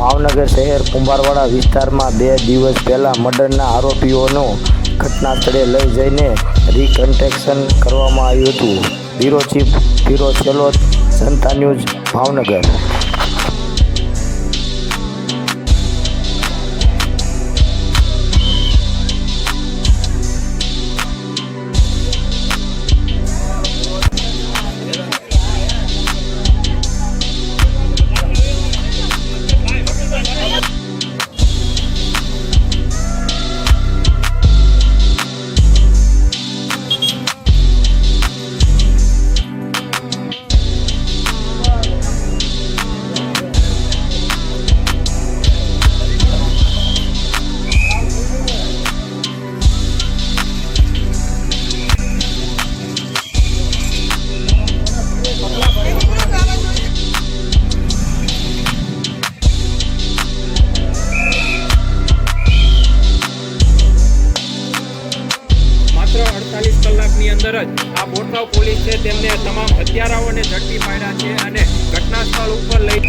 ભાવનગર શહેર કુંભારવાડા વિસ્તારમાં બે દિવસ પહેલાં મર્ડરના આરોપીઓનો ઘટના સ્થળે લઈ જઈને રિકન્સ્ટ્રક્શન કરવામાં આવ્યું હતું. Bureau chief bureau Selot Janata news, Bhavnagar. અંદર આ બોરગાંવ પોલીસ તેમને તમામ હત્યારાઓને ઝડપી પાડ્યા છે અને ઘટના સ્થળ ઉપર લઈ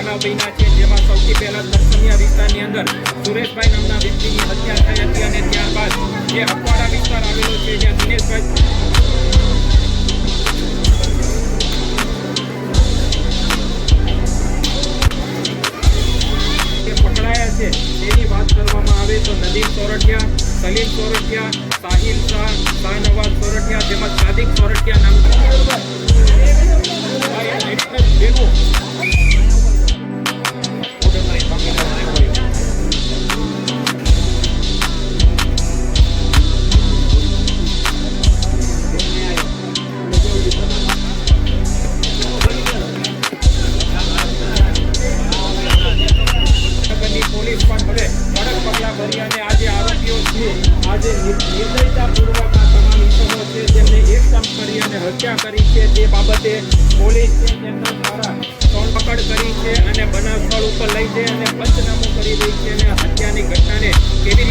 બનાવ છે, જેમાં સૌથી પહેલા તરસમિયા વિસ્તારની અંદર સુરેશભાઈ નામના વ્યક્તિની હત્યા થઈ હતી અને ત્યારબાદ જે અખવાડા વિસ્તાર આવેલો છે, જ્યાં દિનેશભાઈ પકડાયા છે, તેની વાત કરવામાં આવે તો નદીમ સોરઠિયા, સલીમ સોરઠિયા, સાહિલ શાહ, શાહનવાઝ સોરઠિયા, તેમજ સાદિક સોરઠિયા નામના હત્યા કરી છે તે બાબતે પોલીસ તેમના દ્વારા ધરપકડ કરી છે અને બનાવ સ્થળ ઉપર લઈ જઈ અને પંચનામું કરી રહી છે અને હત્યાની ઘટનાને કેવી